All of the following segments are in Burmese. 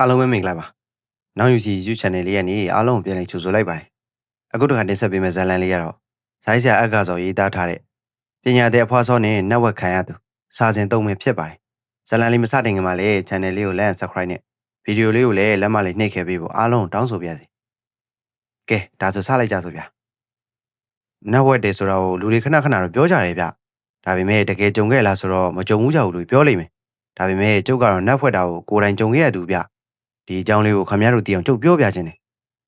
အားလုံးပဲမင်္ဂလာပါ။နောက် UC YouTube Channel လေးကနေအားလုံးကိုပြန်လည်ကြိုဆိုလိုက်ပါတယ်။အခုတစ်ခါတင်ဆက်ပေးမယ့်ဇာတ်လမ်းလေးကတော့ဆိုင်းဆရာအက္ခဆော်ရေးသားထားတဲ့ပညာတဲ့အဖွားစောနဲ့နက်ဝက်ခံရသူစာစဉ်သုံးမယ်ဖြစ်ပါတယ်။ဇာတ်လမ်းလေးမစတင်ခင်မှာလည်း Channel လေးကို Like and Subscribe နဲ့ဗီဒီယိုလေးကိုလည်းလက်မလေးနှိပ်ခဲ့ပေးဖို့အားလုံးတောင်းဆိုပါရစေ။ကဲဒါဆိုစလိုက်ကြစို့ဗျာ။နက်ဝက်တယ်ဆိုတော့လူတွေခဏခဏတော့ပြောကြတယ်ဗျ။ဒါပေမဲ့တကယ်ကြုံခဲ့လားဆိုတော့မကြုံဘူးကြဘူးလို့ပြောလိမ့်မယ်။ဒါပေမဲ့ကျုပ်ကတော့နက်ဖွက်တာကိုကိုယ်တိုင်ကြုံခဲ့ရသူဗျ။ ဒီအကြောင်းလေးကိုခင်ဗျားတို့သိအောင်ကျုပ်ပြောပြခြင်းတယ်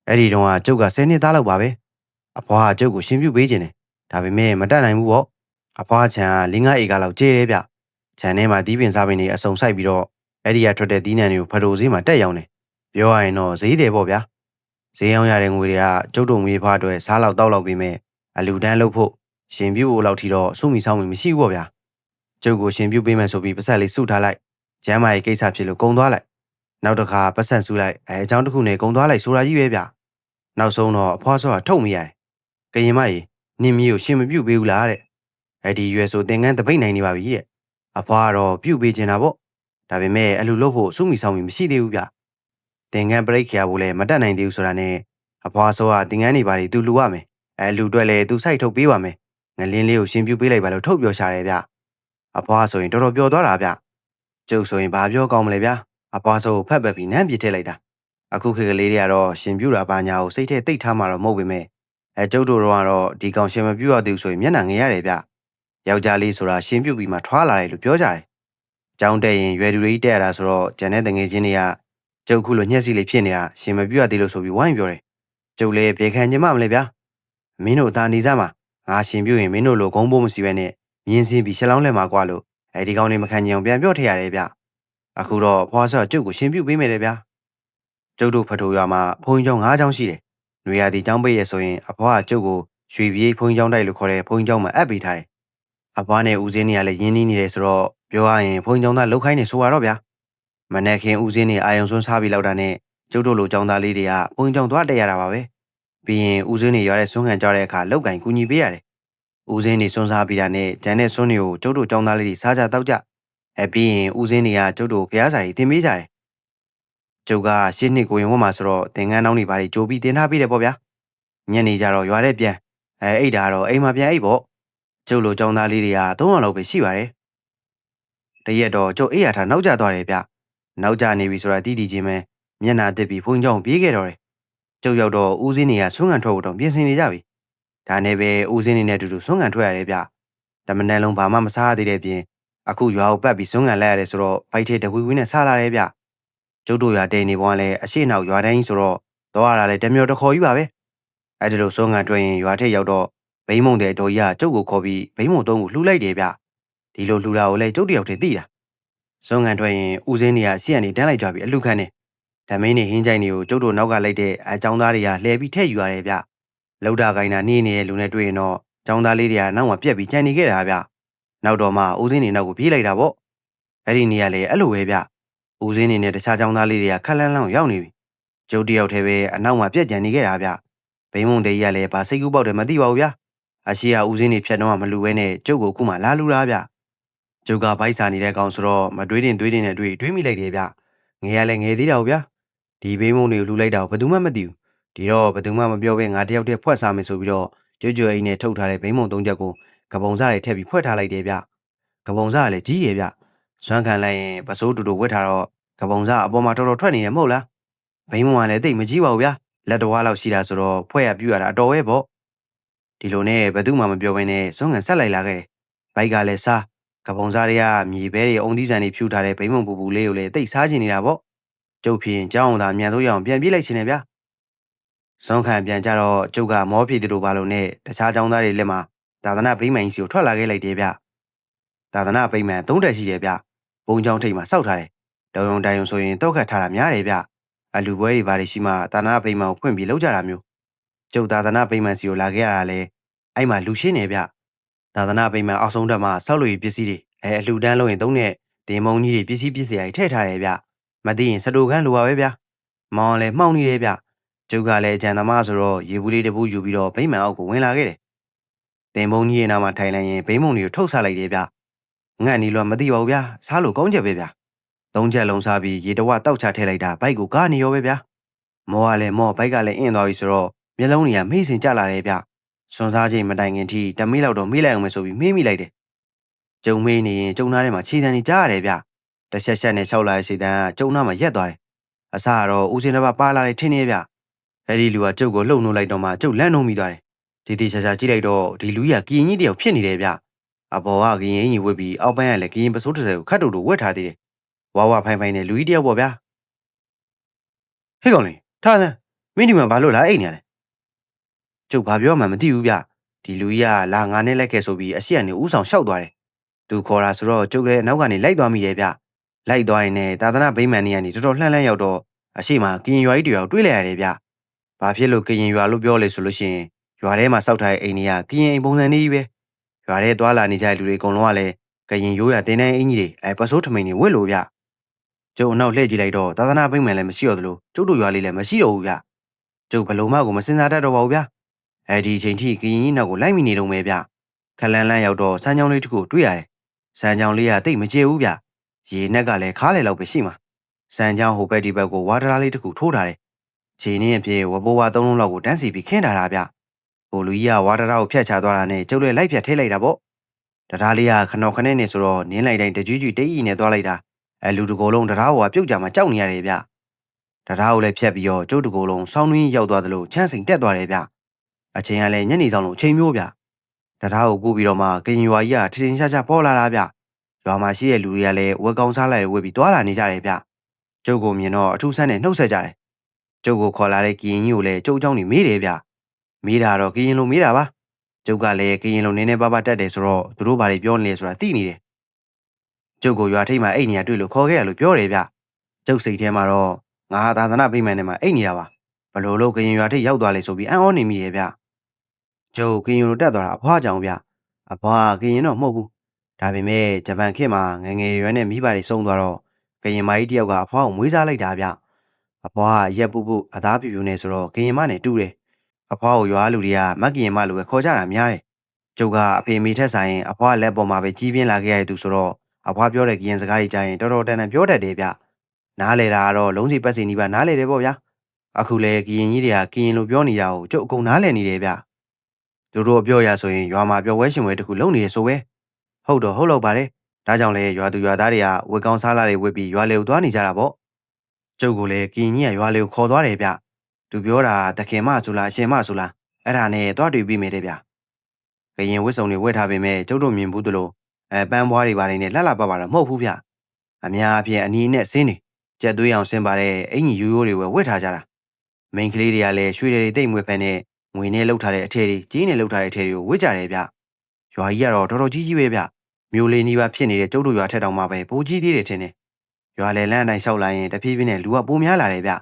အဲ့ဒီတုန်းကကျုပ်က10နှစ်သားလောက်ပါပဲအဖွားကကျုပ်ကိုရှင်းပြပေးခြင်းတယ်ဒါပေမဲ့မတတ်နိုင်ဘူးပေါ့အဖွားချန်ကလင်းငါအေကလောက်ကျေးတယ်ဗျခြံထဲမှာတီးပင်စားပင်တွေအစုံဆိုင်ပြီးတော့အဲ့ဒီကထွက်တဲ့တီးနှံတွေကိုဖရိုဈေးမှာတက်ရောင်းတယ်ပြောရရင်တော့ဈေးတယ်ပေါ့ဗျာဈေးအောင်ရတဲ့ငွေတွေကကျုပ်တို့ငွေဖွားအတွက်စားလောက်တောက်လောက်ပြီးမဲ့အလူတန်းလုပ်ဖို့ရှင်ပြုတ်ဖို့လောက်ထီတော့စုမိဆောင်မိမရှိဘူးပေါ့ဗျာကျုပ်ကိုရှင်ပြုတ်ပေးမယ်ဆိုပြီးပတ်ဆက်လေးစုထားလိုက်ကျမ်းမာရေးကိစ္စဖြစ်လို့ကုံသွားလိုက် နောက်တစ်ခါပတ်စံဆူလိုက်အဲအကြောင်းတစ်ခုနဲ့ကုံသွားလိုက်ဆိုတာကြီးပဲဗျနောက်ဆုံးတော့အဖွားစောကထုတ်မိရတယ်ကရင်မကြီးနင်းမီကိုရှင်မပြုတ်ပေးဘူးလားတဲ့အဲ့ဒီရွယ်ဆိုသင်္ကန်းတပိတ်နိုင်နေပါပြီတဲ့အဖွားကတော့ပြုတ်ပေးချင်တာပေါ့ဒါပေမဲ့အလူလို့ဖို့စုမိဆောင်မိမရှိသေးဘူးဗျသင်္ကန်းပရိတ်ခရဖို့လည်းမတတ်နိုင်သေးဘူးဆိုတာနဲ့အဖွားစောကသင်္ကန်းတွေပါလေသူလူရမယ်အဲလူတွက်လည်းသူစိုက်ထုတ်ပေးပါမယ်ငလင်းလေးကိုရှင်ပြုတ်ပေးလိုက်ပါလို့ထုတ်ပြောရှာတယ်ဗျအဖွားဆိုရင်တော်တော်ပျော်သွားတာဗျကျုပ်ဆိုရင်ဘာပြောကောင်းမလဲဗျ အပွားစိုးကိုဖတ်ပက်ပြီးနမ်းပြစ်ထည့်လိုက်တာအခုခေတ်ကလေးတွေကတော့ရှင်ပြူတာဘာညာကိုစိတ်ထဲတိတ်ထားမှတော့မဟုတ်ပေမဲ့အဲကျုပ်တို့တော့ကတော့ဒီကောင်ရှင်မပြူရသေးဘူးဆိုရင်မျက်နှာငယ်ရတယ်ဗျယောက်ျားလေးဆိုတာရှင်ပြူပြီးမှထွားလာတယ်လို့ပြောကြတယ်ကြောင်းတက်ရင်ရွယ်သူတွေတက်ရတာဆိုတော့ဂျန်တဲ့တငယ်ချင်းတွေကကျုပ်ခုလိုညှက်စီလေးဖြစ်နေတာရှင်မပြူရသေးလို့ဆိုပြီးဝိုင်းပြောတယ်ကျုပ်လည်းဘေခံချင်မှမလဲဗျာမင်းတို့အသာနေစားမှာငါရှင်ပြူရင်မင်းတို့လိုဂုံးဖို့မရှိပဲနဲ့မြင်းစင်းပြီးရှလောင်းလဲမှာကွာလို့အဲဒီကောင်လေးမခံချင်အောင်ပြန်ပြောထည့်ရတယ်ဗျ အခုတော့ဖွာဆော့ကျုပ်ကိုရှင်ပြုတ်ပေးမယ်လေဗျာကျုပ်တို့ဖထိုးရွာမှာဘုန်းကြီးကျောင်း၅ကျောင်းရှိတယ်။နွေရာသီကျောင်းပိတ်ရဆိုရင်အဖွားကကျုပ်ကိုရွှေပြေးဘုန်းကြီးကျောင်းတိုက်လို့ခေါ်တဲ့ဘုန်းကြီးကျောင်းမှာအပ်ပေးထားတယ်။အဖွားနဲ့ဦးစင်းနေရလည်းရင်းနှီးနေတယ်ဆိုတော့ပြောရရင်ဘုန်းကြီးကျောင်းသားလောက်ခိုင်းနေဆိုရတော့ဗျာ။မနေ့ခင်ဦးစင်းနေအာယုံစွန်းစားပြီးလောက်တာနဲ့ကျုပ်တို့လိုကျောင်းသားလေးတွေကဘုန်းကြီးကျောင်းသွားတက်ရတာပါပဲ။ပြီးရင်ဦးစင်းနေရွာတဲ့ဆွမ်းခံကြတဲ့အခါလောက်ကင်ကူညီပေးရတယ်။ဦးစင်းနေစွန်းစားပြီးတာနဲ့ဂျန်တဲ့ဆွန်းတွေကိုကျုပ်တို့ကျောင်းသားလေးတွေစားကြတောက်ကြ။ အဲပြီးရင်ဦးစင်းတွေကကျုပ်တို့ဖျားစာတွေတင်ပေးကြတယ်။ကျုပ်ကရှစ်နှစ်ကိုရင်ဝတ်မှာဆိုတော့သင်္ကန်းနောင်းတွေဘာတွေကြိုးပြီးတင်ထားပေးတယ်ပေါ့ဗျာ။ညနေကျတော့ရွာတဲ့ပြန်အဲအိတ်တာတော့အိမ်မှာပြန်အိတ်ပေါ့။ကျုပ်လိုចောင်းသားလေးတွေက300လောက်ပဲရှိပါတယ်။တရက်တော့ကျုပ်အိတ်ရထားနောက်ကျသွားတယ်ဗျ။နောက်ကျနေပြီဆိုတာတီးတီချင်းပဲမျက်နာတက်ပြီးဘုန်းကြီးကျောင်းပြေးခဲ့တော့တယ်။ကျုပ်ရောက်တော့ဦးစင်းတွေကဆွမ်းခံထွက်ဖို့တော့ပြင်ဆင်နေကြပြီ။ဒါနဲ့ပဲဦးစင်းနေနဲ့အတူတူဆွမ်းခံထွက်ရတယ်ဗျ။တမန်တန်လုံးဘာမှမစားရသေးတဲ့ပြင် အခုရွာကိုပတ်ပြီးဆွမ်းခံလိုက်ရတယ်ဆိုတော့ဘိုက်ထဲတဝီဝီနဲ့ဆာလာတယ်ဗျကျုပ်တို့ရွာတိန်နေပေါ်ကလည်းအရှိနောက်ရွာတိုင်းဆိုတော့တော့ရတာလည်းတမျောတခေါ်ကြီးပါပဲအဲ့ဒီလိုဆွမ်းခံတွေ့ရင်ရွာထက်ရောက်တော့ဘိမုံတဲ့တော်ကြီးကကျုပ်ကိုခေါ်ပြီးဘိမုံတုံးကိုလှူလိုက်တယ်ဗျဒီလိုလှူတာကိုလည်းကျုပ်တယောက်တည်းသိတာဆွမ်းခံတွေ့ရင်ဦးစင်းတွေကစီကနေတန်းလိုက်ကြပြီးအလှခံတယ်ဓမင်းနေဟင်းကြိုင်တွေကိုကျုပ်တို့နောက်ကလိုက်တဲ့အကြောင်းသားတွေကလှည့်ပြီးထည့်ယူရတယ်ဗျလောက်တာကိုင်းတာနေနေတဲ့လူနဲ့တွေ့ရင်တော့ចောင်းသားလေးတွေကနောက်မှပြက်ပြီးကြံနေခဲ့တာဗျ နောက်တော့မှဦးစင်းနေနောက်ကိုပြေးလိုက်တာပေါ့အဲ့ဒီနေရာလေအဲ့လိုပဲဗျဦးစင်းနေနဲ့တခြားចောင်းသားလေးတွေကခက်လန်းလန်းရောက်နေပြီကျုပ်တယောက်တည်းပဲအနောက်မှာပြက်ကြံနေခဲ့တာဗျဘိမုံတေးရလည်းဘာစိတ်ကူးပေါက်တယ်မသိပါဘူးဗျအရှိရဦးစင်းနေဖြတ်တော့မလူပဲနဲ့ကျုပ်ကိုခုမှလာလူတာဗျကျုပ်ကဗိုက်စာနေတဲ့ကောင်ဆိုတော့မတွေးတင်တွေးတင်နဲ့တွေးတွေးမိလိုက်တယ်ဗျငယ်ရလဲငယ်သေးတာဗျဒီဘိမုံတွေကိုလူလိုက်တာဘယ်သူမှမသိဘူးဒီတော့ဘယ်သူမှမပြောဘဲငါတယောက်တည်းဖွက်စားမယ်ဆိုပြီးတော့ကျွတ်ကျွတ်အိမ်နဲ့ထုတ်ထားတဲ့ဘိမုံသုံးချက်ကို ကပုံစားတွေထည့်ပြီးဖွက်ထားလိုက်တယ်ဗျကပုံစားကလည်းကြီးတယ်ဗျစွမ်းခံလိုက်ရင်ပစိုးတူတူဝတ်ထားတော့ကပုံစားအပေါ်မှာတော်တော်ထွက်နေတယ်မဟုတ်လားဘိမုံကလည်းတိတ်မကြီးပါဘူးဗျလက်တော်ဝါလောက်ရှိတာဆိုတော့ဖွဲ့ရပြူရတာအတော်ပဲပေါ့ဒီလိုနဲ့ဘယ်သူမှမပြောဘဲနဲ့စွမ်းခံဆက်လိုက်လာခဲ့တယ်ဘိုက်ကလည်းစားကပုံစားတွေကမြေဘဲတွေအုံသီးဆန်တွေဖြူထားတဲ့ဘိမုံပူပူလေးကိုလည်းတိတ်စားချင်နေတာပေါ့ကျုပ်ဖြင့်ကြောင်းအောင်သာမြန်တော့ရအောင်ပြန်ပြေးလိုက်ချင်တယ်ဗျစွမ်းခံပြန်ကြတော့ကျုပ်ကမောဖြည့်တူပါလို့နဲ့တခြားចောင်းသားတွေလက်မှာ သာသနာဗိမာန်ကြီးစီကိုထွက်လာခဲ့လိုက်တယ်ဗျသာသနာဗိမာန်သုံးတက်ရှိတယ်ဗျဘုံချောင်းထိပ်မှာစောက်ထားတယ်တောင်ယုံတိုင်ယုံဆိုရင်တောက်ခတ်ထားတာများတယ်ဗျအလူပွဲတွေဘာတွေရှိမှသာသနာဗိမာန်ကိုဖွင့်ပြီးလောက်ကြတာမျိုးကျုပ်သာသနာဗိမာန်စီကိုလာခဲ့ရတာလေအဲ့မှာလူရှင်းနေဗျသာသနာဗိမာန်အောက်ဆုံးတက်မှာဆောက်လို့ရပစ္စည်းတွေအဲအလှူဒန်းလို့ရင်သုံးတဲ့တင်မုံကြီးတွေပစ္စည်းပစ္စည်းတွေထည့်ထားတယ်ဗျမသိရင်စတိုခန်းလိုပါပဲဗျမောင်လည်းမှောင်နေတယ်ဗျကျုပ်ကလည်းအကြံသမားဆိုတော့ရေဘူးလေးတစ်ပူးယူပြီးတော့ဗိမာန်အောက်ကိုဝင်လာခဲ့တယ် တင်မုံကြီးရဲ့နားမှာထိုင်လိုက်ရင်ဗိမုံတွေကိုထုတ်ဆလိုက်တယ်ဗျငတ်နီလို့မသိပါဘူးဗျာစားလို့ကောင်းချက်ပဲဗျသုံးချက်လုံးစားပြီးရေတဝတောက်ချထည့်လိုက်တာဘိုက်ကိုကားနေရောပဲဗျာမောကလည်းမောဘိုက်ကလည်းအင်းသွားပြီဆိုတော့မျက်လုံးတွေကမေ့စင်ကျလာတယ်ဗျစွန်စားချိန်မတိုင်ခင်ထိတမေးလောက်တော့မေးလိုက်အောင်မယ်ဆိုပြီးမေးမိလိုက်တယ်ကျုံမေးနေရင်ကျုံသားထဲမှာခြေတံနေကြားရတယ်ဗျတချက်ချက်နဲ့ခြောက်လာတဲ့ခြေတံကကျုံသားမှာရက်သွားတယ်အစကတော့ဦးစင်းတစ်ပါးပါလာတယ်ထင်းနေဗျအဲ့ဒီလူကကျုပ်ကိုလှုပ်နှုတ်လိုက်တော့မှကျုပ်လန့်နှုံမိသွားတယ် ဒီတီချာချာကြည့်လိုက်တော့ဒီလူကြီးကကရင်ကြီးတယောက်ဖြစ်နေတယ်ဗျအပေါ်ကကရင်အင်ကြီးဝတ်ပြီးအောက်ပိုင်းကလည်းကရင်ပစိုးတစ်စက်ကိုခတ်တူတူဝတ်ထားသေးတယ်ဝါဝဖိုင်ဖိုင်နဲ့လူကြီးတယောက်ပေါ့ဗျာဟေ့ကောင်လေးထားစမ်းမင်းဒီမှာဘာလို့လာအိတ်နေရလဲကျုပ်ဘာပြောမှမသိဘူးဗျဒီလူကြီးကလာငါနဲ့လိုက်ခဲ့ဆိုပြီးအရှိကနေဥဆောင်လျှောက်သွားတယ်သူခေါ်တာဆိုတော့ကျုပ်လည်းနောက်ကနေလိုက်သွားမိတယ်ဗျလိုက်သွားရင်လည်းသာသနာဗိမာန်နေကနေတော်တော်လှမ်းလှမ်းရောက်တော့အရှိမကရင်ရွာကြီးတယောက်တွေးလိုက်ရတယ်ဗျဘာဖြစ်လို့ကရင်ရွာလို့ပြောလဲဆိုလို့ရှိရင် ရွာထဲမှာစောက်ထားတဲ့အိမ်တွေကကရင်အိမ်ပုံစံနေကြီးပဲရွာထဲသွားလာနေကြတဲ့လူတွေအကုန်လုံးကလည်းကရင်ရိုးရတင်းတိုင်းအင်ကြီးတွေအဲပစိုးထမိန်တွေဝစ်လို့ဗျကျုပ်အနောက်လှည့်ကြည့်လိုက်တော့သာသနာဗိမာန်လည်းမရှိတော့သလိုကျုပ်တို့ရွာလေးလည်းမရှိတော့ဘူးဗျကျုပ်ဘလုံးမကိုမစင်စားတတ်တော့ပါဘူးဗျအဲဒီအချိန်ထိကရင်ကြီးနောက်ကိုလိုက်မိနေတော့မယ်ဗျခလန်းလန်းရောက်တော့စမ်းချောင်းလေးတစ်ခုတွေ့ရတယ်စမ်းချောင်းလေးကတိတ်မကျဘူးဗျရေနက်ကလည်းခါးလေလောက်ပဲရှိမှာစမ်းချောင်းဟိုဘက်ဒီဘက်ကိုဝါဒရာလေးတစ်ခုထိုးထားတယ်ခြေနည်းအဖြစ်ဝဘိုးဝါသုံးလုံးလောက်ကိုတန်းစီပြီးခင်းထားတာဗျ ဟိုလူကြီးကဝါဒရာကိုဖျက်ချသွားတာနဲ့ကျုပ်လည်းလိုက်ဖြတ်ထိလိုက်တာပေါ့တရားလေးကခနော်ခနဲ့နေဆိုတော့နင်းလိုက်တိုင်းတကြွကြွတိတ်ကြီးနဲ့သွားလိုက်တာအဲလူတကိုယ်လုံးတရားဟိုကပြုတ်ကြမှာကြောက်နေရတယ်ဗျတရားကိုလည်းဖြတ်ပြီးတော့ကျုပ်တကိုယ်လုံးဆောင်းနှင်းရောက်သွားသလိုချမ်းစိန်တက်သွားတယ်ဗျအချိန်ကလည်းညနေဆောင်လုံးအချိန်မျိုးဗျတရားကိုကူးပြီးတော့မှကရင်ရွာကြီးကထင်ထင်ရှားရှားပေါ်လာတာဗျရွာမှာရှိတဲ့လူတွေကလည်းဝက်ကောင်စားလိုက်ဝက်ပြီးတွာလာနေကြတယ်ဗျကျုပ်ကိုမြင်တော့အထူးဆန်းနဲ့နှုတ်ဆက်ကြတယ်ကျုပ်ကိုခေါ်လာတဲ့ကရင်ကြီးကိုလည်းကျုပ်เจ้าနေမေးတယ်ဗျ မေးတာတော့ကရင်လိုမေးတာပါကျုပ်ကလည်းကရင်လိုနည်းနည်းပါးပါးတက်တယ်ဆိုတော့သူတို့ဘာတွေပြောနေလဲဆိုတာသိနေတယ်ကျုပ်ကိုရွာထိပ်မှာအိတ်နေရတွေ့လို့ခေါ်ခဲ့ရလို့ပြောတယ်ဗျကျုပ်စိတ်ထဲမှာတော့ငါသာသနာပိမှန်ထဲမှာအိတ်နေတာပါဘလို့လို့ကရင်ရွာထိပ်ရောက်သွားလေဆိုပြီးအံ့ဩနေမိတယ်ဗျကျုပ်ကရင်လိုတက်သွားတာအဖွားကြောင်ဗျအဖွားကရင်တော့မဟုတ်ဘူးဒါပေမဲ့ဂျပန်ခေတ်မှာငငယ်ရွယ်နဲ့မိဘတွေဆုံးသွားတော့ကရင်မကြီးတယောက်ကအဖွားကိုမွေးစားလိုက်တာဗျအဖွားကရက်ပူပူအသားပြူပြူနဲ့ဆိုတော့ကရင်မနဲ့တူတယ် အဖွားကိုရွာလူတွေကမက်ကရင်မလိုပဲခေါ်ကြတာများတယ်ကျုပ်ကအဖေမိထက်ဆိုင်အဖွားလက်ပေါ်မှာပဲကြီးပြင်းလာခဲ့ရတဲ့သူဆိုတော့အဖွားပြောတဲ့ကရင်စကားတွေကြားရင်တော်တော်တန်တန်ပြောတတ်တယ်ဗျနားလေတာကတော့လုံးစီပတ်စီနီးပါနားလေတယ်ပေါ့ဗျာအခုလေကရင်ကြီးတွေကကရင်လိုပြောနေတာကိုကျုပ်အကုန်နားလည်နေတယ်ဗျသူတို့ပြောရဆိုရင်ရွာမှာပြောဝဲရှင်ဝဲတခုလုံနေရဆိုပဲဟုတ်တော့ဟုတ်တော့ပါတယ်ဒါကြောင့်လေရွာသူရွာသားတွေကဝေကောင်းစားလာတွေဝစ်ပြီးရွာလေကိုသွားနေကြတာပေါ့ကျုပ်ကလည်းကရင်ကြီးကရွာလေကိုခေါ်သွားတယ်ဗျ သူပြောတာတခင်မဆိုလားအရှင်မဆိုလားအဲ့ဒါနဲ့တွားတွေ့ပြီးမိတယ်ဗျကရင်ဝစ်စုံတွေဝတ်ထားပေမဲ့ကျုပ်တို့မြင်ဘူးတလို့အဲပန်းပွားတွေပါတယ်နဲ့လှလှပပတော့မဟုတ်ဘူးဗျအများအပြားအနီးနဲ့ဆင်းနေကြက်သွေးအောင်ဆင်းပါတဲ့အင်ကြီးရိုးရိုးတွေဝဝတ်ထားကြတာမိန်းကလေးတွေကလည်းရွှေတွေတိတ်မွေးဖက်နဲ့ငွေနဲ့လှုပ်ထားတဲ့အထည်တွေကြီးနဲ့လှုပ်ထားတဲ့အထည်တွေကိုဝတ်ကြတယ်ဗျရွာကြီးကတော့တော်တော်ကြီးကြီးပဲဗျမျိုးလေးနီးပါးဖြစ်နေတဲ့ကျုပ်တို့ရွာထက်တောင်မှပဲပိုကြီးသေးတယ်ထင်တယ်ရွာလေလန်းအတိုင်းလျှောက်လာရင်တဖြည်းဖြည်းနဲ့လူကပိုများလာတယ်ဗျ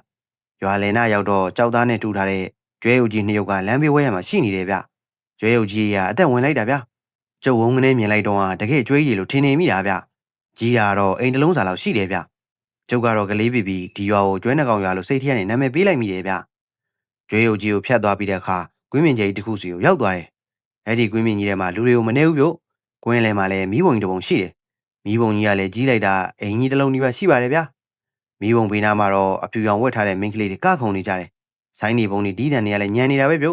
ရွာလေနာရောက်တော့ကြောက်သားနဲ့တူထားတဲ့ကျွဲအုပ်ကြီးနှစ်ယောက်ကလမ်းဘေးဝဲရမှာရှိနေတယ်ဗျကျွဲအုပ်ကြီးကအသက်ဝင်လိုက်တာဗျကျုပ်ဝုန်းကနေမြင်လိုက်တော့တကယ်ကျွဲကြီးလို့ထင်နေမိတာဗျကြီးတာတော့အိမ်တလုံးစာလောက်ရှိတယ်ဗျကျုပ်ကတော့ကလေးပြပြီးဒီရွာကိုကျွဲနှကောင်ရွာလို့စိတ်ထဲကနေနာမည်ပေးလိုက်မိတယ်ဗျကျွဲရုပ်ကြီးကိုဖျတ်သွားပြီးတဲ့အခါကွင်းမြင့်ကြီးတစ်ခုစီကိုရောက်သွားတယ်အဲ့ဒီကွင်းမြင့်ကြီးထဲမှာလူတွေကိုမနေဘူးဗျကွင်းလယ်မှာလည်းမီးပုံကြီးတစ်ပုံရှိတယ်မီးပုံကြီးကလည်းကြီးလိုက်တာအိမ်ကြီးတစ်လုံးဒီပါရှိပါတယ်ဗျ မီးပုံဘေးနားမှာတော့အဖြူရောင်ဝတ်ထားတဲ့မင်းကလေးတွေကခုန်နေကြတယ်ဆိုင်းနေပုံတွေဒီးတန်တွေကလည်းညံနေတာပဲဗျ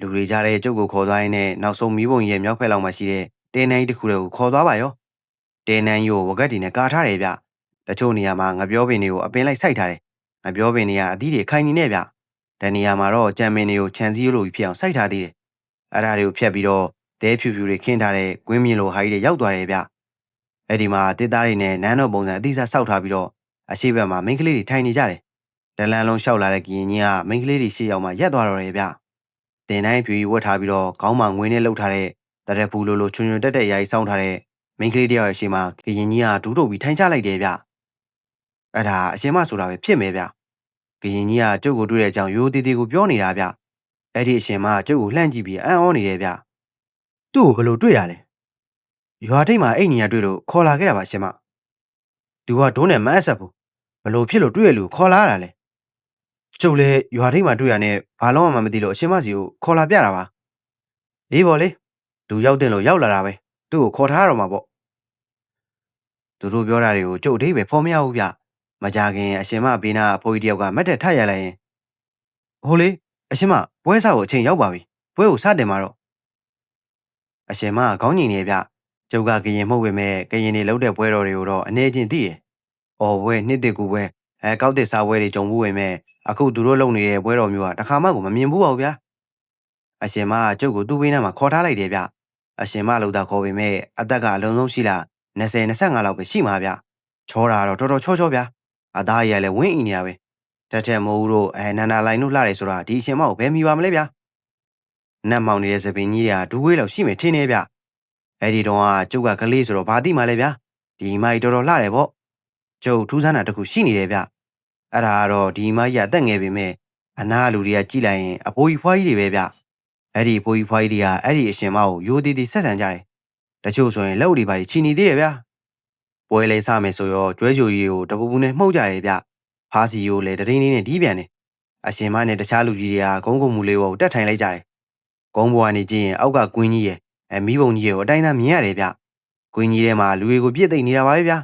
လူတွေကြားတဲ့ကျုပ်ကိုခေါ်သွားရင်းနဲ့နောက်ဆုံးမီးပုံကြီးရဲ့မြောက်ဖက်လောက်မှာရှိတဲ့တဲနန်းကြီးတစ်ခုတွေကိုခေါ်သွားပါရောတဲနန်းကြီးကိုဝကတ်တီနဲ့ကာထားတယ်ဗျတချို့နေရာမှာငပြောပင်တွေကိုအပင်လိုက်စိုက်ထားတယ်ငပြောပင်တွေကအသီးတွေခိုင်နေနေဗျတနေရာမှာတော့ကြံပင်တွေကိုခြံစည်းလိုပြီးဖြစ်အောင်စိုက်ထားသေးတယ်အဲ့ဒါတွေကိုဖြတ်ပြီးတော့တဲဖြူဖြူတွေခင်းထားတဲ့ကွင်းမြင့်လိုဟာကြီးတွေရောက်သွားတယ်ဗျအဲ့ဒီမှာတစ်သားတွေနဲ့နန်းတော်ပုံစံအသီးစားစောက်ထားပြီးတော့ အရှိဘက်မှာမိန်းကလေးတွေထိုင်နေကြတယ်ဒလန်လုံးလျှောက်လာတဲ့ကရင်ကြီးကမိန်းကလေးတွေရှေ့ရောက်မှရက်သွားတော့တယ်ဗျတင်တိုင်းဖြူကြီးဝတ်ထားပြီးတော့ခေါင်းမှာငွေနဲ့လှုပ်ထားတဲ့တရက်ဘူးလိုလိုချွန်ချွန်တက်တက်ရိုက်စောင်းထားတဲ့မိန်းကလေးတယောက်ရဲ့ရှေ့မှာကရင်ကြီးကဒူးထုတ်ပြီးထိုင်ချလိုက်တယ်ဗျအဲ့ဒါအရှင်မဆိုတာပဲဖြစ်မယ်ဗျကရင်ကြီးကကျုပ်ကိုတွေ့တဲ့အကြောင်းရိုးသေးသေးကိုပြောနေတာဗျအဲ့ဒီအရှင်မကျုပ်ကိုလှမ်းကြည့်ပြီးအံ့ဩနေတယ်ဗျသူ့ကိုဘယ်လိုတွေ့တာလဲရွာထိပ်မှာအိတ်နေရတွေ့လို့ခေါ်လာခဲ့တာပါရှင်မ သူကဒုံးနဲ့မအပ်ဆက်ဘူးဘလို့ဖြစ်လို့တွေ့ရလို့ခေါ်လာရတာလဲကျုပ်လည်းရွာထိပ်မှာတွေ့ရနဲ့ဘာလုံးမှမသိလို့အရှင်မစီကိုခေါ်လာပြတာပါအေးပေါ်လေသူရောက်တဲ့လို့ရောက်လာတာပဲသူ့ကိုခေါ်ထားရတော့မှာပေါ့သူတို့ပြောတာတွေကိုကျုပ်အဓိပ္ပာယ်ဖော်မရဘူးဗျမကြခင်အရှင်မဘေးနာအဖိုးကြီးတယောက်ကမတ်တက်ထရလိုက်ရင်ဟိုလေအရှင်မပွဲစားကိုအချိန်ရောက်ပါပြီပွဲကိုစတင်မှာတော့အရှင်မကခေါင်းညီနေဗျ ကျုပ်ကကရင်မှုတ်ပေမဲ့ကရင်နေလောက်တဲ့ပွဲတော်တွေကိုတော့အနေချင်းသိတယ်အော်ပွဲနှစ်တကူပွဲအဲကောက်တစ်စားပွဲတွေကြုံဘူးပေမဲ့အခုသူတို့လုပ်နေတဲ့ပွဲတော်မျိုးကတစ်ခါမှကိုမမြင်ဘူးပါဘူးဗျာအရှင်မကကျုပ်ကိုသူ့ဘေးနားမှာခေါ်ထားလိုက်တယ်ဗျအရှင်မလောက်တာခေါ်ပေမဲ့အသက်ကအလုံးလုံးရှိလား20 25လောက်ပဲရှိမှာဗျချောတာတော့တော်တော်ချောချောဗျာအသားရည်လည်းဝင်းအီနေရပဲတက်တက်မိုးတို့အဲနန္ဒာလိုင်တို့လှတယ်ဆိုတာဒီအရှင်မကိုဘယ်မိပါမလဲဗျာနတ်မောင်နေတဲ့သပင်ကြီးကဒူးဝေးလောက်ရှိမယ်ထင်နေဗျ အဲ့ဒီတော့ကကျုပ်ကကလေးဆိုတော့ဘာသိမှလဲဗျာဒီမိုက်တော်တော်လှတယ်ပေါ့ကျုပ်ထူးဆန်းတာတစ်ခုရှိနေတယ်ဗျအဲ့ဒါကတော့ဒီမိုက်ရအသက်ငယ်ပေမဲ့အနာလူတွေကကြည်လိုက်ရင်အဖိုးကြီးဖွားကြီးတွေပဲဗျအဲ့ဒီအဖိုးကြီးဖွားကြီးတွေကအဲ့ဒီအရှင်မကိုရိုးသေးသေးဆက်ဆံကြတယ်တချို့ဆိုရင်လက်ဥတွေပါချီနေသေးတယ်ဗျပွဲလေးစမယ်ဆိုရောကျွဲကြိုကြီးကိုတပူပူနဲ့မှုတ်ကြတယ်ဗျဖားစီကိုလည်းတရင်းလေးနဲ့ဒီးပြန်တယ်အရှင်မနဲ့တခြားလူကြီးတွေကဂုံးကုံမူလေးကိုတက်ထိုင်လိုက်ကြတယ်ကုန်းပေါ်ကနေကြည့်ရင်အောက်ကကွင်းကြီးရဲ့ အဲမိဘုံကြီးရဲ့ကိုအတိုင်းသားမြင်ရတယ်ဗျကွင်းကြီးထဲမှာလူတွေကိုပြစ်သိမ့်နေတာပါပဲဗျ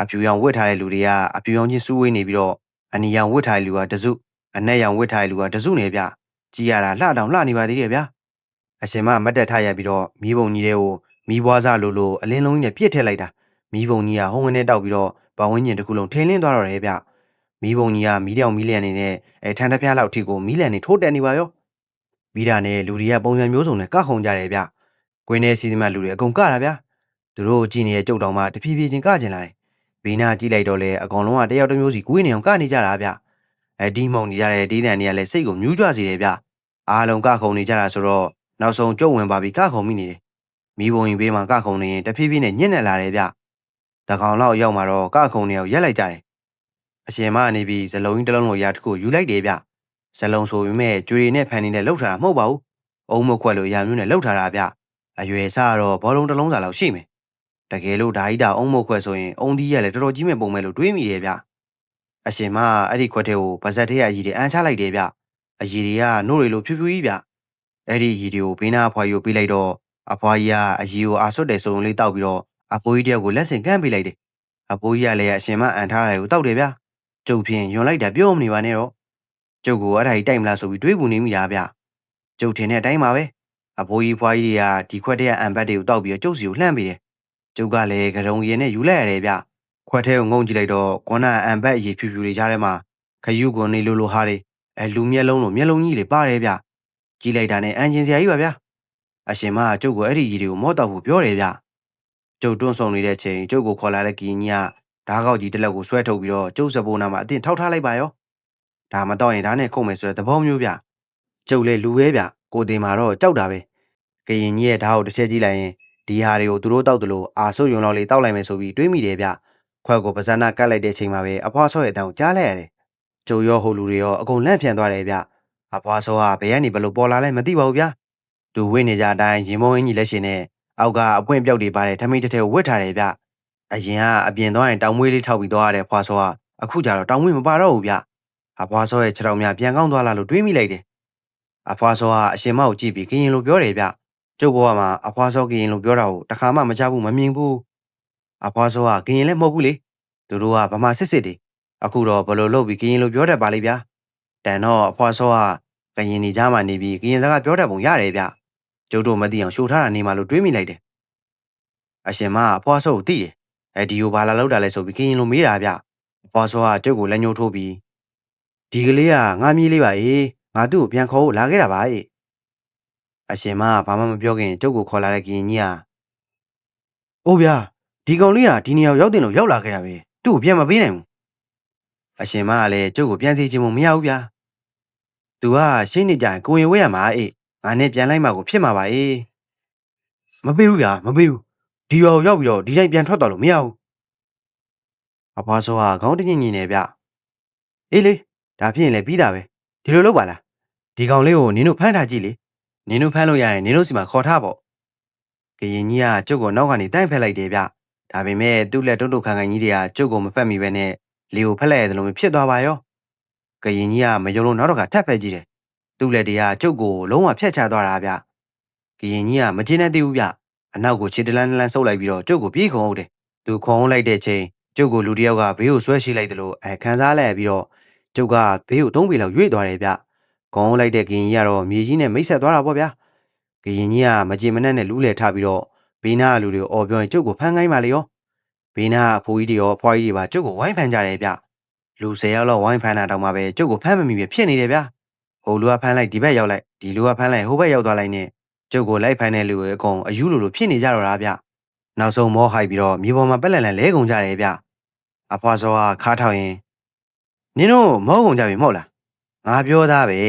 အဖြူရောင်ဝတ်ထားတဲ့လူတွေကအဖြူရောင်ချင်းစူးဝေးနေပြီးတော့အနီရောင်ဝတ်ထားတဲ့လူကတစုအနက်ရောင်ဝတ်ထားတဲ့လူကတစုနေဗျကြည်ရတာလှတောင်လှနေပါသေးတယ်ဗျအရှင်မမတ်တက်ထားရပြီးတော့မိဘုံကြီးတွေကိုမိဘွားစားလိုလိုအလင်းလုံးကြီးနဲ့ပြစ်ထည့်လိုက်တာမိဘုံကြီးကဟုံးငနဲ့တောက်ပြီးတော့ဘဝင်းကျင်တစ်ခုလုံးထင်းလင်းသွားတော့တယ်ဗျမိဘုံကြီးကမီးတောင်မီးလျံနေနဲ့အဲထန်တပြားလောက်ထိကိုမီးလျံနေထိုးတက်နေပါရောပြီးတာနဲ့လူတွေကပုံစံမျိုးစုံနဲ့ကခုံကြတယ်ဗျ ကွင်းထဲစီးသမျှလူတွေအကုန်ကတာဗျသူတို့ကြည့်နေတဲ့ကြုတ်တောင်မှတဖြည်းဖြည်းချင်းကကျင်လာတယ်ဘေးနာကြည့်လိုက်တော့လေအကောင်လုံးကတယောက်တစ်မျိုးစီကိုင်းနေအောင်ကနေကြတာဗျအဲဒီမှုန်နေကြတဲ့ဒေးတန်တွေကလည်းစိတ်ကိုမြူးကြစေတယ်ဗျအားလုံးကခုံနေကြတာဆိုတော့နောက်ဆုံးကြုတ်ဝင်ပါပြီးကခုံမိနေတယ်မိဘုံရင်ဘေးမှာကခုံနေရင်တဖြည်းဖြည်းနဲ့ညံ့နေလာတယ်ဗျတကောင်လောက်ရောက်มาတော့ကခုံနေအောင်ရက်လိုက်ကြတယ်အရှင်မအနေပြီးဇလုံးကြီးတစ်လုံးလိုရာတစ်ခုယူလိုက်တယ်ဗျဇလုံးဆိုပေမဲ့ကြွေနဲ့ဖန်နေနဲ့လှုပ်ထားတာမဟုတ်ပါဘူးအုံမခွက်လိုရာမျိုးနဲ့လှုပ်ထားတာဗျ အရွယ်စားတော့ဘောလုံးတစ်လုံးစာလောက်ရှိမယ်တကယ်လို့ဓာကြီးတာအုံမခွက်ဆိုရင်အုံဒီရက်လည်းတော်တော်ကြီးမဲ့ပုံမဲ့လို့တွေးမိတယ်ဗျအရှင်မအဲ့ဒီခွက်ထဲကိုဗဇက်ထဲကအကြီးတွေအန်ချလိုက်တယ်ဗျအကြီးတွေကနှုတ်တွေလိုဖြူဖြူကြီးဗျအဲ့ဒီအကြီးတွေကိုဘေးနာအဖွားကြီးကိုပေးလိုက်တော့အဖွားကြီးကအကြီးကိုအာဆွတ်တယ်ဆိုုံလေးတောက်ပြီးတော့အဖိုးကြီးတယောက်ကိုလက်ဆင့်ကမ်းပေးလိုက်တယ်အဖိုးကြီးကလည်းအရှင်မအန်ထားတာကိုတောက်တယ်ဗျကျုပ်ဖြင့်ယွန်လိုက်တာပြောမနေပါနဲ့တော့ကျုပ်ကိုအဲ့ဒါကြီးတိုက်မလားဆိုပြီးတွေးပူနေမိတာဗျကျုပ်ထင်တဲ့အတိုင်းပါပဲ အဖိုးကြီးဖွားကြီးတွေကဒီခွက်ထဲကအန်ဘတ်တွေကိုတောက်ပြီးတော့ကျုပ်စီကိုလှမ်းပေးတယ်ကျုပ်ကလည်းကရုံရင်နဲ့ယူလိုက်ရတယ်ဗျခွက်ထဲကိုငုံကြည့်လိုက်တော့ကွန်နာအန်ဘတ်အရေးဖြူဖြူတွေကြားထဲမှာခယူကွန်နေလိုလိုဟာတွေအဲလူမျက်လုံးလိုမျက်လုံးကြီးတွေပါတယ်ဗျကြည့်လိုက်တာနဲ့အန်ဂျင်စရာကြီးပါဗျအရှင်မကကျုပ်ကိုအဲ့ဒီကြီးတွေကိုမော့တော့ဖို့ပြောတယ်ဗျကျုပ်တွန်းဆုံနေတဲ့ချိန်ကျုပ်ကိုခေါ်လာတဲ့ကီကြီးကဓားကောက်ကြီးတစ်လက်ကိုဆွဲထုတ်ပြီးတော့ကျုပ်စပိုးနာမှာအတင်ထောက်ထားလိုက်ပါရောဒါမတော့ရင်ဓားနဲ့ခုတ်မယ်ဆိုတဲ့သဘောမျိုးဗျကျုပ်လေလူပဲဗျ ကိုတင်မှာတော့ကြောက်တာပဲကရင်ကြီးရဲ့ဓာတ်ကိုတစ်ချက်ကြည့်လိုက်ရင်ဒီဟာတွေကိုသူတို့တောက်တယ်လို့အာဆုပ်ယုံလောက်လေးတောက်လိုက်မယ်ဆိုပြီးတွေးမိတယ်ဗျခွက်ကိုပဇာနာကတ်လိုက်တဲ့ချိန်မှာပဲအဖွားဆော့ရဲ့အတန်းကိုကြားလိုက်ရတယ်ကျုံရောဟိုလူတွေရောအကုန်လန့်ပြန်သွားတယ်ဗျအဖွားဆော့ကဘယ်ကနေဘလို့ပေါ်လာလဲမသိပါဘူးဗျသူဝိနေကြအတိုင်းရင်မုံအင်းကြီးလက်ရှင်နဲ့အောက်ကအပွင့်ပြောက်တွေပါတဲ့ထမိတ်တစ်ထည်ကိုဝတ်ထားတယ်ဗျအရင်ကအပြင်သွားရင်တောင်မွေးလေးထောက်ပြီးသွားရတဲ့ဖွားဆော့ကအခုကျတော့တောင်မွေးမပါတော့ဘူးဗျအဖွားဆော့ရဲ့ခြေထောက်များပြန်ကောင်းသွားလာလို့တွေးမိလိုက်တယ် အဖွားဆော့ကအရှင်မကိုကြည့်ပြီးကရင်လိုပြောတယ်ဗျကျုပ်ဘဝမှာအဖွားစောကရင်လို့ပြောတာကိုတခါမှမကြဘူးမမြင်ဘူးအဖွားစောကကရင်လည်းမဟုတ်ဘူးလေသူတို့ကဗမာစစ်စစ်တွေအခုတော့ဘလို့လုပ်ပြီးကရင်လို့ပြောတတ်ပါလိမ့်ဗျာတန်တော့အဖွားစောကကရင်နေကြမှာနေပြီးကရင်စကားပြောတတ်ပုံရတယ်ဗျကျုပ်တို့မသိအောင်ရှို့ထားတာနေမှလို့တွေးမိလိုက်တယ်အရှင်မအဖွားစောကိုသိတယ်အဲဒီကိုဘာလာလောက်တာလဲဆိုပြီးကရင်လို့မေးတာဗျအဖွားစောကကျုပ်ကိုလက်ညှိုးထိုးပြီးဒီကလေးကငါမြေးလေးပါအေး ငါသူ့ကိုပြန်ခေါ်ဖို့လာခဲ့တာပါအေးအရှင်မကဘာမှမပြောခင်ကျုပ်ကိုခေါ်လာတဲ့ကရင်ကြီးကအိုးဗျာဒီကောင်လေးကဒီနေရာကိုရောက်တင်လို့ရောက်လာခဲ့တာပဲသူ့ကိုပြန်မပေးနိုင်ဘူးအရှင်မကလည်းကျုပ်ကိုပြန်စီခြင်းမမရဘူးဗျာသူကရှင်းနေကြရင်ကိုရင်ဝဲရမှာအေးငါနဲ့ပြန်လိုက်မှကိုဖြစ်မှာပါအေးမပေးဘူးဗျာမပေးဘူးဒီရောရောက်ပြီးတော့ဒီတိုင်းပြန်ထွက်သွားလို့မရဘူးအဖွားစောကခေါင်းတညင်ညင်နေဗျအေးလေဒါဖြစ်ရင်လည်းပြီးတာပဲဒီလိုလုပ်ပါလား ဒီကောင်လေးကိုနင်တို့ဖမ်းထားကြည့်လေနင်တို့ဖမ်းလို့ရရင်နင်တို့စီမှာခေါ်ထားပေါ့ကရင်ကြီးကကျုပ်ကိုနောက်ကနေတိုင်ဖက်လိုက်တယ်ဗျဒါပေမဲ့သူ့လက်တုတ်တုတ်ခံခံကြီးတွေကကျုပ်ကိုမဖက်မိပဲနဲ့လေကိုဖက်လိုက်ရတယ်လို့ဖြစ်သွားပါရောကရင်ကြီးကမယုံလို့နောက်တော့ကထပ်ဖက်ကြည့်တယ်သူ့လက်တွေကကျုပ်ကိုလုံးဝဖျက်ချသွားတာဗျကရင်ကြီးကမကျေနပ်သေးဘူးဗျအနောက်ကိုခြေတလန်းတလန်းဆုပ်လိုက်ပြီးတော့ကျုပ်ကိုပြေးခုံဟုတ်တယ်သူခေါင်းလိုက်တဲ့ချိန်ကျုပ်ကိုလူတစ်ယောက်ကဘေးကိုဆွဲရှိလိုက်တယ်လို့အဲခံစားလိုက်ရပြီးတော့ကျုပ်ကဘေးကိုသုံးပေလောက်ရွေ့သွားတယ်ဗျ ခေါင်းလိုက်တဲ့ကရင်ကြီးကတော့မြေကြီးနဲ့မိတ်ဆက်သွားတာပေါ့ဗျာကရင်ကြီးကမကြင်မနဲ့နဲ့လူးလေထားပြီးတော့ဘေးနားကလူတွေကိုអော်ပြောရင်ကျုပ်ကိုဖမ်းခိုင်းပါလေရောဘေးနားကအဖိုးကြီးတွေရောအဖွားကြီးတွေပါကျုပ်ကိုဝိုင်းဖမ်းကြတယ်ဗျလူ၁၀ယောက်လောက်ဝိုင်းဖမ်းတာတောင်မှပဲကျုပ်ကိုဖမ်းမမိပဲဖြစ်နေတယ်ဗျဟိုလူကဖမ်းလိုက်ဒီဘက်ရောက်လိုက်ဒီလူကဖမ်းလိုက်ဟိုဘက်ရောက်သွားလိုက်နဲ့ကျုပ်ကိုလိုက်ဖမ်းတဲ့လူတွေအကုန်အယူလိုလိုဖြစ်နေကြတော့တာဗျနောက်ဆုံးမောဟိုက်ပြီးတော့မြေပေါ်မှာပက်လက်လန်လဲကုန်ကြတယ်ဗျအဖွားစောကခါထောက်ရင်နင်တို့မောကုန်ကြပြီမဟုတ်လား ငါပြောသားပဲ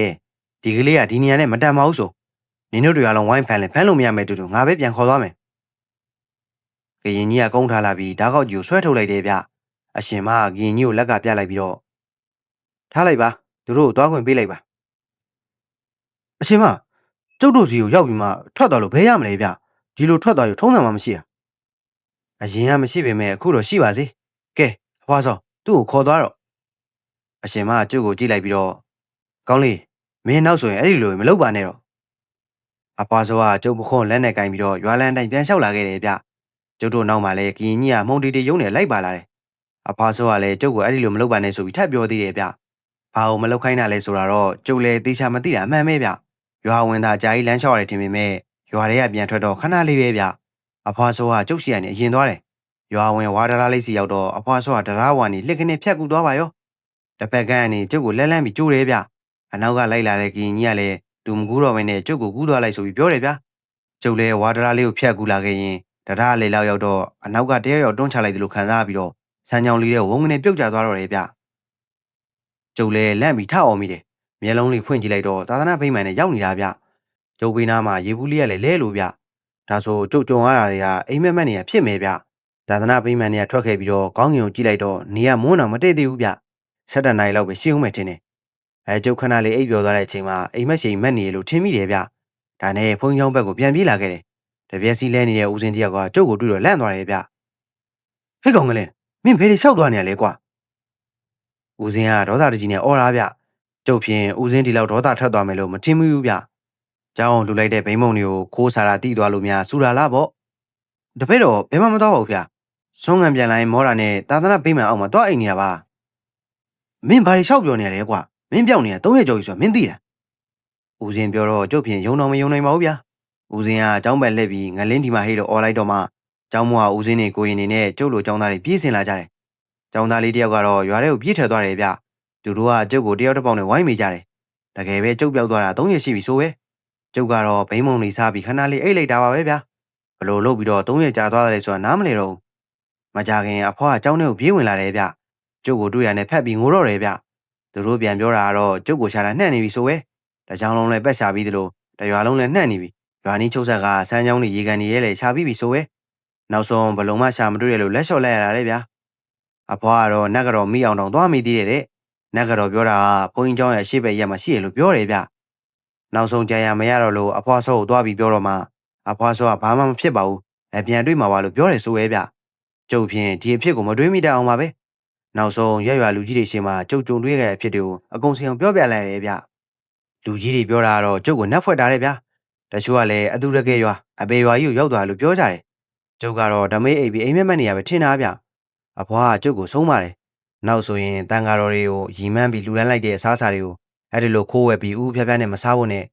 ဒီကလေးကဒီနေရာနဲ့မတန်ပါဘူးဆိုနင်တို့တွေအလုံးဝိုင်းဖမ်းလဲဖမ်းလို့မရမယ်တူတူငါပဲပြန်ခေါ်သွားမယ်ကရင်ကြီးကကုန်းထားလာပြီးဓာတ်ကောက်ကြီးကိုဆွဲထုတ်လိုက်တယ်ဗျအရှင်မကကရင်ကြီးကိုလက်ကပြလိုက်ပြီးတော့ထားလိုက်ပါသူတို့ကိုသွားခွင့်ပေးလိုက်ပါအရှင်မကျုပ်တို့စီကိုရောက်ပြီးမှထွက်သွားလို့ဘယ်ရမလဲဗျဒီလိုထွက်သွားရထုံးစံမှမရှိတာအရင်ကမရှိပေမဲ့အခုတော့ရှိပါစေကဲအဖွားစောသူ့ကိုခေါ်သွားတော့အရှင်မကကျုပ်ကိုကြည့်လိုက်ပြီးတော့ ကောင်းလေးမင်းနောက်ဆိုရင်အဲ့ဒီလိုမလုပ်ပါနဲ့တော့အဖွားစောကကျုပ်ပခွန်လက်နဲ့ကင်ပြီးတော့ရွာလန်းတိုင်းပြန်လျှောက်လာခဲ့တယ်ဗျကျုပ်တို့နောက်မှာလည်းကရင်ကြီးကမှုန်တီတီယုံနဲ့လိုက်ပါလာတယ်အဖွားစောကလည်းကျုပ်ကိုအဲ့ဒီလိုမလုပ်ပါနဲ့ဆိုပြီးထပ်ပြောသေးတယ်ဗျဘာလို့မလုပ်ခိုင်းတာလဲဆိုတာတော့ကျုပ်လည်းသေချာမသိတာအမှန်ပဲဗျရွာဝင်သားကြာကြီးလမ်းလျှောက်ရတယ်ထင်ပေမဲ့ရွာထဲကပြန်ထွက်တော့ခဏလေးပဲဗျအဖွားစောကကျုပ်စီကနေအရင်သွားတယ်ရွာဝင်ဝါဒရာလေးစီရောက်တော့အဖွားစောကတရားဝါနေလှစ်ခနဲ့ဖြတ်ကူသွားပါရောတစ်ဖက်ကန်းကနေကျုပ်ကိုလဲလန်းပြီးကြိုးတယ်ဗျ အနောက်ကလိုက်လာတဲ့ကရင်ကြီးကလည်းသူမကူးတော့မင်းနဲ့ကျုပ်ကိုကူးသွားလိုက်ဆိုပြီးပြောတယ်ဗျကျုပ်လည်းဝါဒရာလေးကိုဖြတ်ကူလာခဲ့ရင်တရားလေးလောက်ရောက်တော့အနောက်ကတယောက်ယောက်တွန်းချလိုက်တယ်လို့ခံစားပြီးတော့စမ်းချောင်းလေးတဲ့ဝုန်းကနေပြုတ်ကျသွားတော့တယ်ဗျကျုပ်လည်းလန့်ပြီးထအောင်မိတယ်မျက်လုံးလေးဖွင့်ကြည့်လိုက်တော့သာသနာ့ဗိမာန်နဲ့ရောက်နေတာဗျကျုပ်ဘေးနားမှာရေဘူးလေးကလည်းလဲလို့ဗျဒါဆိုကျုပ်ကြုံရတာတွေကအိမ်မက်မက်နေရဖြစ်မယ်ဗျသာသနာ့ဗိမာန်တွေကထွက်ခဲ့ပြီးတော့ကောင်းကင်ကိုကြည့်လိုက်တော့နေရမွန်းတော့မတည့်သေးဘူးဗျဆက်တနိုင်လောက်ပဲရှင်းဦးမယ်ထင်တယ် အဲကျုပ်ခဏလေးအိပ်ပျော်သွားတဲ့အချိန်မှာအိမ်မက်ရှိန်မက်နေလို့ထင်မိတယ်ဗျဒါနဲ့ဖုန်းချောင်းဘက်ကိုပြန်ပြေးလာခဲ့တယ်တပြက်စီလဲနေတဲ့ဦးစင်းတယောက်ကကျုပ်ကိုတွေ့တော့လန့်သွားတယ်ဗျဟဲ့ကောင်ကလေးမင်းဖေးလေးလျှောက်သွားနေရလေကွာဦးစင်းကဒေါသတကြီးနဲ့အော်လာဗျကျုပ်ဖြင့်ဦးစင်းဒီလောက်ဒေါသထွက်သွားမယ်လို့မထင်မိဘူးဗျ။ကျောင်းလှူလိုက်တဲ့ဘိန်းမုံတွေကိုခိုးစားတာတိသွားလို့များစူတာလားပေါ့။တပည့်တော်ဘယ်မှမတော့ပါဘူးဗျ။ဆုံးငံပြန်လာရင်မောတာနဲ့တာသနာဗိမှန်အောင်မှာတွားအိမ်နေရပါ။မင်းဘာတွေလျှောက်ပြောနေရလဲကွာ။ မင်းပြောင်းနေတာ၃ရက်ကျော်ပြီဆိုတာမင်းသိလား။ဦးစင်းပြောတော့ကျုပ်ဖြင့်ယုံတော်မယုံနိုင်ပါဘူးဗျာ။ဦးစင်းကကျောင်းပဲလှည့်ပြီးငလင်းဒီမှာဟေးလို့អော်လိုက်တော့မှကျောင်းမွားဦးစင်းနဲ့ကိုရင်နေနဲ့ကျုပ်လိုကျောင်းသားတွေပြေးစင်လာကြတယ်။ကျောင်းသားလေးတယောက်ကတော့ရွာထဲကိုပြေးထွက်သွားတယ်ဗျ။သူတို့ကကျုပ်ကိုတယောက်တစ်ပေါက်နဲ့ဝိုင်းမိကြတယ်။တကယ်ပဲကျုပ်ပြောက်သွားတာ၃ရက်ရှိပြီဆိုပဲ။ကျုပ်ကတော့ဘိန်းမုံလေးစားပြီးခဏလေးအိတ်လိုက်တာပါပဲဗျာ။ဘလို့လုပ်ပြီးတော့၃ရက်ကြာသွားတယ်ဆိုတာနားမလဲတော့ဘူး။မကြခင်အဖွားကကျောင်းထဲကိုပြေးဝင်လာတယ်ဗျ။ကျုပ်ကိုတွေ့ရနဲ့ဖက်ပြီးငိုတော့တယ်ဗျ။ သူတို့ပြန်ပြောတာကတော့ကျုပ်ကိုရှာတာနှံ့နေပြီဆိုပဲ။တကြောင်လုံးလည်းပက်ရှာပြီးသလိုတရွာလုံးလည်းနှံ့နေပြီ။ရွာနီးချုပ်ဆက်ကဆန်းချောင်းတွေရေကန်တွေရဲလေရှာပြီးပြီဆိုပဲ။နောက်ဆုံးဘလုံးမရှာမတွေ့ရလို့လက်လျှော့လိုက်ရတာလေဗျာ။အဖွားကတော့နက်ကတော့မိအောင်တောင်သွားမိသေးတယ်တဲ့။နက်ကတော့ပြောတာကဘုန်းကြီးเจ้าရဲ့ရှေ့ဘက်ရက်မှာရှိရလို့ပြောတယ်ဗျ။နောက်ဆုံးကြံရမရတော့လို့အဖွားဆော့ကိုသွားပြီးပြောတော့မှအဖွားဆော့ကဘာမှမဖြစ်ပါဘူး။အပြန်တွေ့မှာပါလို့ပြောတယ်ဆိုပဲဗျ။ကျုပ်ဖြင့်ဒီအဖြစ်ကိုမတွေးမိတတ်အောင်ပါပဲ။ နောက်ဆုံးရက်ရွာလူကြီးတွေရှင်းမှာကျုပ်ကြုံတွေ့ခဲ့တဲ့အဖြစ်တွေကိုအကုန်စင်အောင်ပြောပြလိုက်တယ်ဗျ။လူကြီးတွေပြောတာကတော့ကျုပ်ကိုနှက်ဖွက်တာလေဗျ။တချို့ကလည်းအတူတကယ်ရွာအပေရွာကြီးကိုရောက်သွားလို့ပြောကြတယ်။ကျုပ်ကတော့ဓမေးအိပ်ပြီးအိမ်မက်မက်နေရပဲထင်တာဗျ။အဖွားကကျုပ်ကိုဆုံးပါတယ်။နောက်ဆိုရင်တန်ဃာတော်တွေကိုရီမန်းပြီးလူလန်းလိုက်တဲ့အစားအစာတွေကိုအဲ့ဒီလိုခိုးဝယ်ပြီးဥဖျားဖျားနဲ့မစားဖို့နဲ့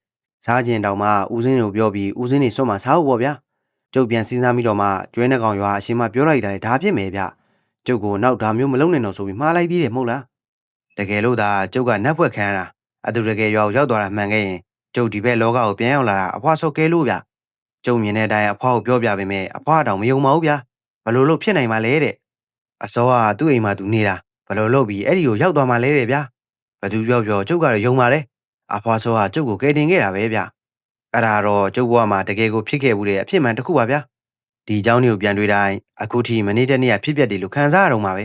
စားကျင်တောင်မှဦးစင်းကိုပြောပြီးဦးစင်းနေစွန့်မှစားဖို့ပေါ့ဗျာကျုပ်ပြန်စဉ်းစားပြီးတော့မှကျွဲနှကောင်ရွာအရှင်မပြောလိုက်တယ်ဒါဖြစ်မယ်ဗျ ကျုပ်ကိုနောက်ဒါမျိုးမလုပ်နဲ့တော့ဆိုပြီးမှားလိုက်သေးတယ်မဟုတ်လားတကယ်လို့သာကျုပ်ကနတ်ဖွက်ခံရတာအတူတကယ်ရွာကိုရောက်သွားတာမှန်ခဲ့ရင်ကျုပ်ဒီဘက်လောကကိုပြန်ရောက်လာတာအဖွားဆော့ကဲလို့ဗျကျုံမြင်တဲ့အတိုင်းအဖွားကိုပြောပြပေးမယ်အဖွားတောင်မယုံပါဘူးဗျဘလို့လို့ဖြစ်နိုင်မှာလဲတဲ့အစောကသူ့အိမ်မှာသူနေတာဘလို့လို့ပြီးအဲ့ဒီကိုရောက်သွားမှလဲတဲ့ဗျဘသူပြောပြောကျုပ်ကတော့ယုံပါလေအဖွားစောကကျုပ်ကိုကယ်တင်ခဲ့တာပဲဗျအဲ့ဒါတော့ကျုပ်ဘဝမှာတကယ်ကိုဖြစ်ခဲ့ဘူးတဲ့အဖြစ်မှန်တစ်ခုပါဗျ ဒီအကြောင်းတွေကိုပြန်တွေးတိုင်းအခုထိမနေ့တနေ့ကဖြစ်ပျက်တယ်လို့ခံစားရတော့မှာပဲ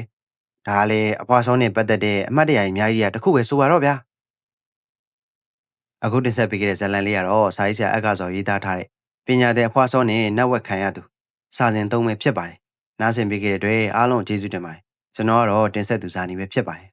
ဒါလည်းအဖွာဆုံးနဲ့ပတ်သက်တဲ့အမှတ်တရအများကြီးကတခုပဲဆိုပါတော့ဗျာအခုတင်ဆက်ပေးခဲ့တဲ့ဇာတ်လမ်းလေးကတော့စာရေးဆရာအက်ကဆိုရေးသားထားတဲ့ပညာသည်အဖွာဆုံးနဲ့နှက်ဝက်ခံရသူစာစဉ်သုံးပဲဖြစ်ပါတယ်နားဆင်ပေးခဲ့တဲ့အတွက်အားလုံးကျေးဇူးတင်ပါတယ်ကျွန်တော်ကတော့တင်ဆက်သူဇာနေပဲဖြစ်ပါတယ်